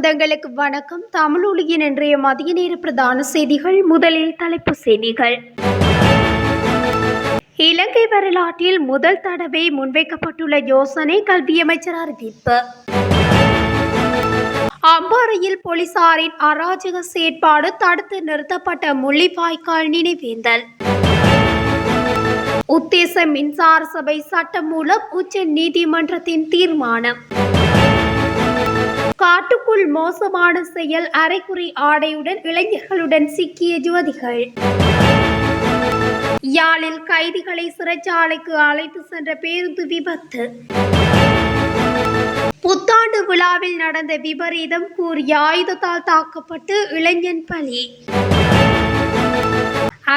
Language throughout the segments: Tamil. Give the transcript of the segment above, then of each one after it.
சொந்தங்களுக்கு வணக்கம். தமிழொலியின் இன்றைய மதிய நேர பிரதான செய்திகள். முதலில் தலைப்பு செய்திகள். இலங்கை வரலாற்றில் முதல் தடவை முன்வைக்கப்பட்டுள்ள யோசனை கல்வி அமைச்சர் அறிவிப்பு. அம்பாறையில் போலீசாரின் அராஜக செயற்பாடு தடுத்து நிறுத்தப்பட்ட முள்ளிவாய்க்கால் நினைவேந்தல். உத்தேச மின்சார சபை சட்டம் மூலம் உச்ச நீதிமன்றத்தின் தீர்மானம். காட்டுக்குள் மோசமான செயல் அரைக்குறை ஆடையுடன் இளைஞர்களுடன் சிக்கிய ஜோதிகள் யாழில் கைதிகளை சிறைச்சாலைக்கு அழைத்து சென்ற பேருந்து விபத்து. புத்தாண்டு விழாவில் நடந்த விபரீதம் கூறிய ஆயுதத்தால் தாக்கப்பட்டு இளைஞன் பலி.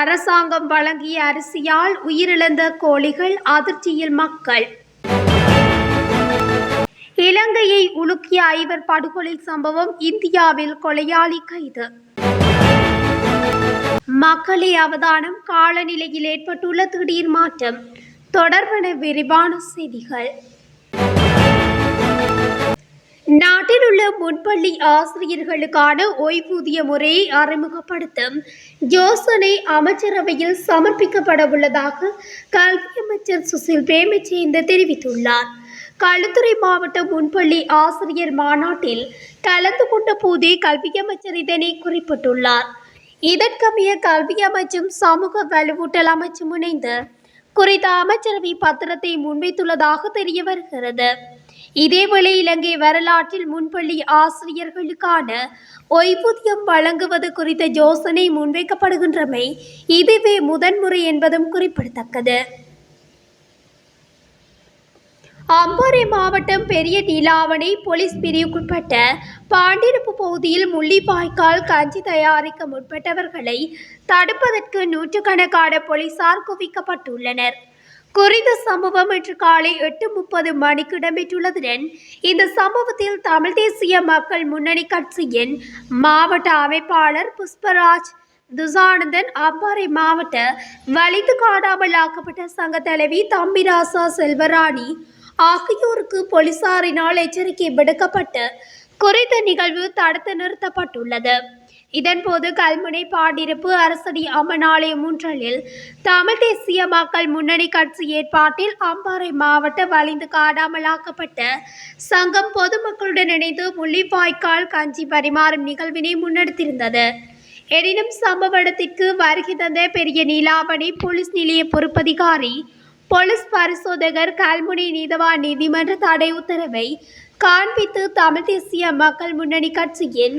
அரசாங்கம் வழங்கிய அரிசியால் உயிரிழந்த கோழிகள் அதிர்ச்சியில் மக்கள். இலங்கையை உலுக்கிய ஐவர் படுகொலை சம்பவம் இந்தியாவில் கொலையாளி கைது. மக்களே அவதானம் காலநிலையில் ஏற்பட்டுள்ள திடீர் மாற்றம். தொடர்பான விரிவான செய்திகள். நாட்டில் உள்ள முன்பள்ளி ஆசிரியர்களுக்கான ஓய்வூதிய முறையை அறிமுகப்படுத்தும் யோசனை அமைச்சரவையில் சமர்ப்பிக்கப்பட உள்ளதாக கல்வி அமைச்சர் சுசில் பிரேமச்சேந்த தெரிவித்துள்ளார். களுத்துறை மாவட்ட முன்பள்ளி ஆசிரியர் மாநாட்டில் கலந்து கொண்ட போதே கல்வி அமைச்சர் இதனை குறிப்பிட்டுள்ளார். இதற்கமைய கல்வி அமைச்சும் சமூக வலுவூட்டல் அமைச்சும் இணைந்து குறித்த அமைச்சரவை பத்திரத்தை முன்வைத்துள்ளதாக தெரிய வருகிறது. இதேவேளை இலங்கை வரலாற்றில் முன்பள்ளி ஆசிரியர்களுக்கான ஓய்வூதியம் வழங்குவது குறித்த யோசனை முன்வைக்கப்படுகின்றமை இதுவே முதன்முறை என்பதும் குறிப்பிடத்தக்கது. அம்பாறை மாவட்டம் பெரிய நீலாவணை போலீஸ் பிரிவுக்குட்பட்ட பாண்டிருப்பு பகுதியில் முள்ளிவாய்க்கால் கஞ்சி தயாரிக்க முற்பட்டவர்களை தடுப்பதற்கு நூற்றுக்கணக்கான போலீசார் குவிக்கப்பட்டுள்ளனர். குறித்த சம்பவம் இன்று காலை எட்டு முப்பது மணிக்கு இடம்பெற்றுள்ளதுடன் இந்த சம்பவத்தில் தமிழ் தேசிய மக்கள் முன்னணி கட்சியின் மாவட்ட அமைப்பாளர் புஷ்பராஜ் துசானந்தன் அம்பாறை மாவட்ட வலிந்து காணாமல் ஆக்கப்பட்ட சங்க தலைவி தம்பிராசா செல்வராணி ஆகியோருக்கு போலீசாரினால் எச்சரிக்கை விடுக்கப்பட்டு குறித்த நிகழ்வு தடுத்து நிறுத்தப்பட்டுள்ளது. இதன்போது கல்முனை பாண்டிருப்பு அரசடி அம்மன் ஆலயம் முன்றலில் தமிழ் தேசிய மக்கள் முன்னணி கட்சி ஏற்பாட்டில் அம்பாறை மாவட்ட வலிந்து காணாமலாக்கப்பட்ட சங்கம் பொதுமக்களுடன் இணைந்து முள்ளிவாய்க்கால் கஞ்சி பரிமாறும் நிகழ்வினை முன்னெடுத்திருந்தது. எனினும் சம்பவ இடத்திற்கு வருகை தந்த பெரிய நீலாவணி போலீஸ் நிலைய பொறுப்பதிகாரி போலீஸ் பரிசோதகர் கல்முனை நீதவான் நீதிமன்ற தடை உத்தரவை காண்பித்து தமிழ் தேசிய மக்கள் முன்னணி கட்சியின்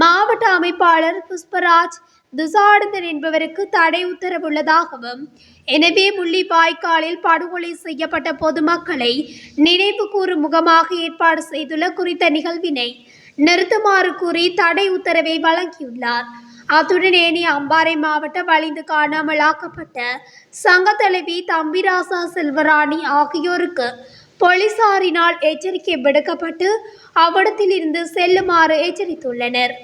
மாவட்ட அமைப்பாளர் புஷ்பராஜ் துசாடந்தன் என்பவருக்கு தடை உத்தரவுள்ளதாகவும் எனவே முள்ளிவாய்க்காலில் படுகொலை செய்யப்பட்ட பொதுமக்களை நினைவு கூறும் முகமாக ஏற்பாடு செய்துள்ள குறித்த நிகழ்வினை நிறுத்துமாறு கூறி தடை உத்தரவை வழங்கியுள்ளார். அத்துடன் ஏனைய அம்பாறை மாவட்ட வலிந்து காணாமல் ஆக்கப்பட்ட சங்க தலைவி தம்பிராசா செல்வராணி ஆகியோருக்கு போலீசாரினால் எச்சரிக்கை விடுக்கப்பட்டு அவ்விடத்தில் இருந்து செல்லுமாறு எச்சரித்துள்ளனர்.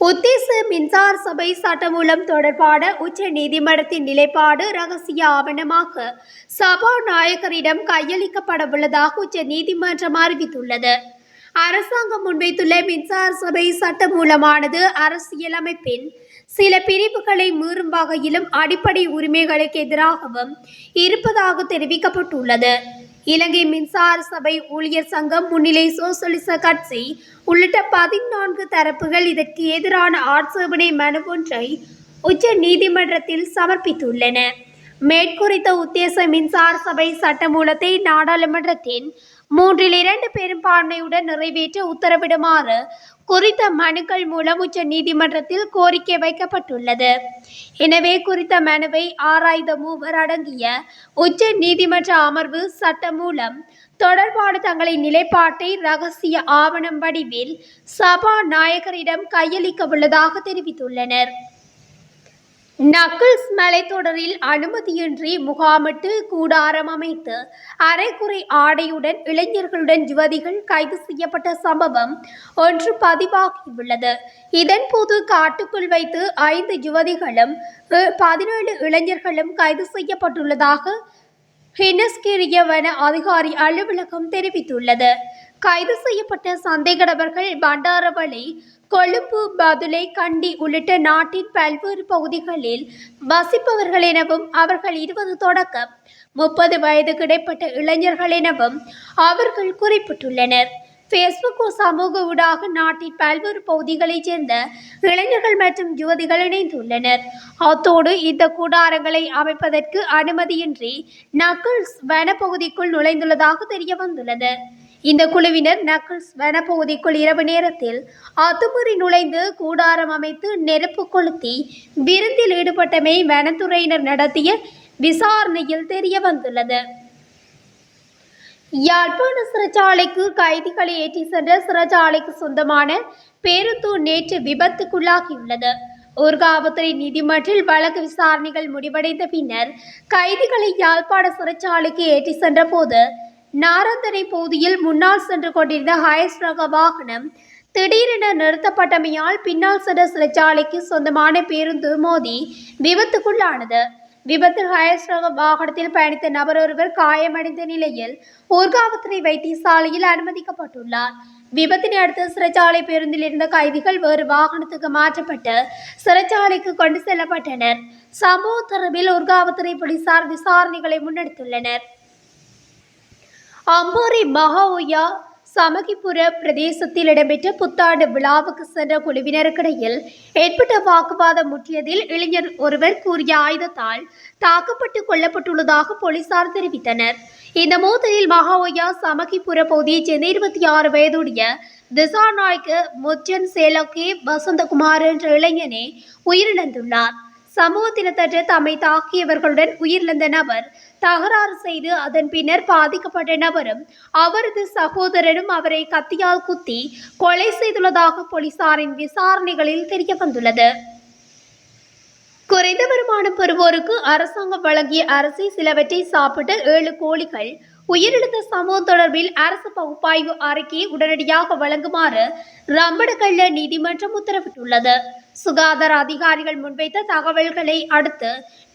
உத்தேச மின்சார சபை சட்டமூலம் தொடர்பான உச்ச நீதிமன்றத்தின் நிலைப்பாடு ரகசிய ஆவணமாக சபாநாயகரிடம் கையளிக்கப்படவுள்ளதாக உச்ச நீதிமன்றம் அறிவித்துள்ளது. அரசாங்கம் முன்வைத்துள்ள மின்சார சபை சட்டமூலமானது அரசியலமைப்பின் சில பிரிவுகளை மீறும் வகையிலும் அடிப்படை உரிமைகளுக்கு எதிராகவும் இருப்பதாக தெரிவிக்கப்பட்டுள்ளது. இலங்கை மின்சார சபை ஊழியர் சங்கம் முன்னிலை சோசலிச கட்சி உள்ளிட்ட பதினான்கு தரப்புகள் இதற்கு எதிரான ஆட்சேபனை மனு ஒன்றை உச்ச நீதிமன்றத்தில் சமர்ப்பித்துள்ளன. மேற்குறித்த உத்தேச மின்சார சபை சட்டமூலத்தை நாடாளுமன்றத்தின் மூன்றில் இரண்டு பெரும்பான்மையுடன் நிறைவேற்ற உத்தரவிடுமாறு குறித்த மனுக்கள் மூலம் உச்ச நீதிமன்றத்தில் கோரிக்கை வைக்கப்பட்டுள்ளது. எனவே குறித்த மனுவை ஆராய்ந்த மூவர் அடங்கிய உச்ச நீதிமன்ற அமர்வு சட்டம் மூலம் தொடர்பான தங்களின் நிலைப்பாட்டை ரகசிய ஆவணம் வடிவில் சபாநாயகரிடம் கையளிக்க உள்ளதாக தெரிவித்துள்ளனர். நக்கிள்ஸ் மலைத்தொடரில் அனுமதியின்றி முகாமிட்டு கூடாரம் அமைத்து அரைக்குறை ஆடையுடன் இளைஞர்களுடன் யுவதிகள் கைது செய்யப்பட்ட சம்பவம் ஒன்று பதிவாகியுள்ளது. இதன்போது காட்டுக்குள் வைத்து ஐந்து யுவதிகளும் பதினேழு இளைஞர்களும் கைது செய்யப்பட்டுள்ளதாக ஹினஸ்கிரிய வன அதிகாரி அலுவலகம் தெரிவித்துள்ளது. கைது செய்யப்பட்ட சந்தேக நபர்கள் பண்டாரவளை கொழும்பு பதுளை கண்டி உள்ளிட்ட நாட்டின் பல்வேறு பகுதிகளில் வசிப்பவர்கள் எனவும் அவர்கள் இருபது தொடக்கம் முப்பது வயதுக்கு இடைப்பட்ட இளைஞர்கள் எனவும் அவர்கள் குறிப்பிட்டுள்ளனர். ஃபேஸ்புக் சமூக ஊடாக நாட்டின் பல்வேறு பகுதிகளைச் சேர்ந்த இளைஞர்கள் மற்றும் யுவதிகள் இணைந்துள்ளனர். அத்தோடு இந்த கூடாரங்களை அமைப்பதற்கு அனுமதியின்றி நக்கல்ஸ் வனப்பகுதிக்குள் நுழைந்துள்ளதாக தெரிய வந்துள்ளது இந்த குழுவினர் நக்கல்ஸ் வனப்பகுதிக்குள் இரவு நேரத்தில் அத்துமீறி நுழைந்து கூடாரம் அமைத்து நெருப்பு கொளுத்தி விருந்தில் ஈடுபட்டமை வனத்துறையினர் நடத்திய விசாரணையில் தெரிய வந்துள்ளது. யாழ்ப்பாண சிறைச்சாலைக்கு கைதிகளை ஏற்றி சென்ற சிறைச்சாலைக்கு சொந்தமான பேருந்து நேற்று விபத்துக்குள்ளாகியுள்ளது. ஊர்காவத்துறை நீதிமன்றில் வழக்கு விசாரணைகள் முடிவடைந்த பின்னர் கைதிகளை யாழ்ப்பாண சிறைச்சாலைக்கு ஏற்றி சென்ற போது நாரந்தரை பகுதியில் முன்னால் சென்று கொண்டிருந்த ஹயஸ் ரக வாகனம் திடீரென நிறுத்தப்பட்டமையால் பின்னால் சென்ற சிறைச்சாலைக்கு சொந்தமான பேருந்து மோதி விபத்துக்குள்ளானது. விபத்தில் ஹயஸ் ரக வாகனத்தில் பயணித்த நபர் ஒருவர் காயமடைந்த நிலையில் ஊர்காவத்துறை வைத்தியசாலையில் அனுமதிக்கப்பட்டுள்ளார். விபத்தினை அடுத்து சிறைச்சாலை பேருந்தில் இருந்த கைதிகள் வேறு வாகனத்துக்கு மாற்றப்பட்டு சிறைச்சாலைக்கு கொண்டு செல்லப்பட்டனர். சம்பவ தொடர்பில் ஊர்காவத்துறை போலீசார் விசாரணைகளை முன்னெடுத்துள்ளனர். அம்போரி மகாஓயா சமகிபுர பிரதேசத்தில் இடம்பெற்ற புத்தாண்டு விழாவுக்கு சென்ற குழுவினருக்கிடையில் ஏற்பட்ட வாக்குவாதம் முற்றியதில் இளைஞர் ஒருவர் கூறிய ஆயுதத்தால் தாக்கப்பட்டு கொல்லப்பட்டுள்ளதாக போலீசார் தெரிவித்தனர். இந்த மோதலில் மகாஓயா சமகிபுர பகுதியைச் சேர்ந்த இருபத்தி ஆறு வயதுடைய திசாநாய்க்கு முச்சன் சேலக்கே வசந்தகுமார் என்ற இளைஞனே உயிரிழந்துள்ளார். சமூக தினத்தன்று தம்மை தாக்கியவர்களுடன் உயிரிழந்த நபர் தகராறு செய்து அதன் பின்னர் பாதிக்கப்பட்ட நபரும் அவரது சகோதரரும் அவரை கத்தியால் குத்தி கொலை செய்துள்ளதாக போலீசாரின் விசாரணைகளில் தெரிய வந்துள்ளது குறைந்த வருமானம் பெறுவோருக்கு அரசாங்கம் வழங்கிய அரிசி சிலவற்றை சாப்பிட்டு ஏழு கோழிகள் உயிரிழந்த சம்பவம் தொடர்பில் அரசு பகுப்பாய்வு அறிக்கையை உடனடியாக வழங்குமாறு ரம்படுகள்ள நீதிமன்றம் உத்தரவிட்டுள்ளது. சுகாதார அதிகாரிகள் முன்வைத்த தகவல்களை அடுத்து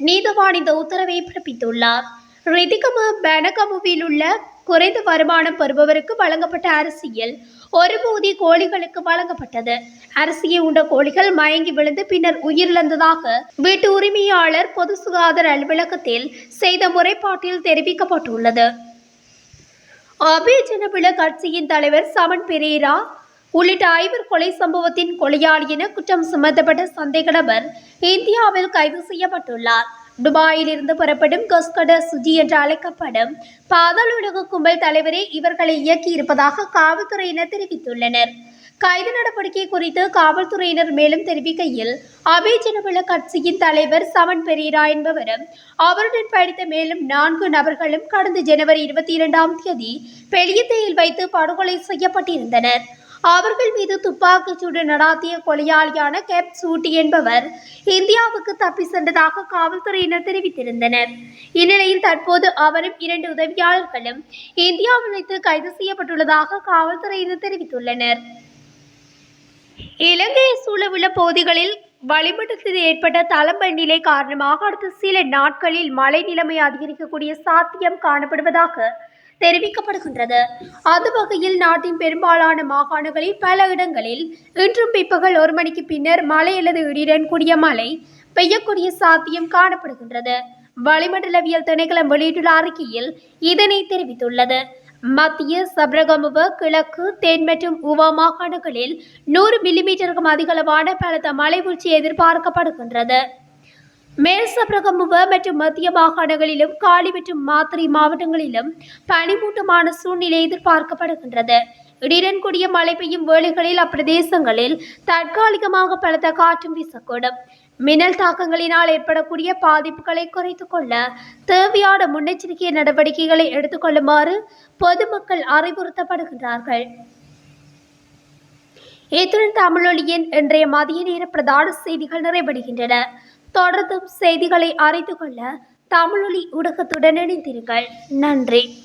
நீதவான் இந்த உத்தரவை பிறப்பித்துள்ளார். ரிதிகம பெனகமுவில் உள்ள குறைந்த வருமானம் பெறுபவருக்கு வழங்கப்பட்ட அரிசியில் ஒரு பகுதி கோழிகளுக்கு வழங்கப்பட்டது. அரிசியை உண்ட கோழிகள் மயங்கி விழுந்து பின்னர் உயிரிழந்ததாக வீட்டு உரிமையாளர் பொது சுகாதார அலுவலகத்தில் செய்த முறைப்பாட்டில் தெரிவிக்கப்பட்டுள்ளது. அபே ஜனபிள கட்சியின் தலைவர் சமன் பெரேரா உள்ளிட்ட ஐவர் கொலை சம்பவத்தின் கொலையாளி என குற்றம் சுமத்தப்பட்ட சந்தேக நபர் இந்தியாவில் கைது செய்யப்பட்டுள்ளார். துபாயில் இருந்து புறப்படும் கொஸ்கட சுஜி என்று அழைக்கப்படும் பாதலுலக கும்பல் தலைவரே இவர்களை இயக்கியிருப்பதாக காவல்துறையினர் தெரிவித்துள்ளனர். கைது நடவடிக்கை குறித்து காவல்துறையினர் மேலும் தெரிவிக்கையில் அபே ஜனபல கட்சியின் தலைவர் சவன் பெரீரா என்பவரும் அவருடன் படித்த மேலும் நான்கு நபர்களும் கடந்த ஜனவரி இருபத்தி இரண்டாம் தேதி பெளியத்தையில் வைத்து படுகொலை செய்யப்பட்டிருந்தனர். அவர்கள் மீது துப்பாக்கிச்சூடு நடாத்திய கொலையாளியான கேப் சூட்டி என்பவர் இந்தியாவுக்கு தப்பி சென்றதாக காவல்துறையினர் தெரிவித்திருந்தனர். இந்நிலையில் தற்போது அவரும் இரண்டு உதவியாளர்களும் இந்தியாவில் வைத்து கைது செய்யப்பட்டுள்ளதாக காவல்துறையினர் தெரிவித்துள்ளனர். இலங்கையை சூழவுள்ள பகுதிகளில் வளிமண்டலத்தில் ஏற்பட்ட தளம்பல் நிலை காரணமாக அடுத்த சில நாட்களில் மழை நிலைமை அதிகரிக்கக்கூடிய சாத்தியம் காணப்படுவதாக தெரிவிக்கப்படுகின்றது. அது வகையில் நாட்டின் பெரும்பாலான மாகாணங்களில் பல இடங்களில் இன்றும் பிற்பகல் ஒரு மணிக்கு பின்னர் மழை அல்லது இடியுடன் கூடிய மழை பெய்யக்கூடிய சாத்தியம் காணப்படுகின்றது. வளிமண்டலவியல் திணைக்களம் வெளியிட்டுள்ள அறிக்கையில் இதனை தெரிவித்துள்ளது. மத்திய சப்ரகமுவ கிழக்கு தென் மற்றும் உவா மாகாணங்களில் நூறு மில்லிமீட்டருக்கும் அதிகளவான பலத்த மழை வீழ்ச்சி எதிர்பார்க்கப்படுகின்றது. மேல் சப்ரகமுவ மற்றும் மத்திய மாகாணங்களிலும் காலி மற்றும் மாத்திரை மாவட்டங்களிலும் பனிமூட்டமான சூழ்நிலை எதிர்பார்க்கப்படுகின்றது. இடியுடன் கூடிய மழை பெய்யும் வேளைகளில் அப்பிரதேசங்களில் தற்காலிகமாக பலத்த காற்றும் வீசக்கூடும். மின்னல் தாக்கங்களினால் ஏற்படக்கூடிய பாதிப்புகளை குறைத்து கொள்ள தேவையான முன்னெச்சரிக்கை நடவடிக்கைகளை எடுத்துக்கொள்ளுமாறு பொதுமக்கள் அறிவுறுத்தப்படுகின்றார்கள். இத்துடன் தமிழொலியின் இன்றைய மதிய நேர பிரதான செய்திகள் நிறைவடைகின்றன. தொடர்ந்தும் செய்திகளை அறிந்து கொள்ள தமிழொலி ஊடகத்துடன் இணைந்திருங்கள். நன்றி.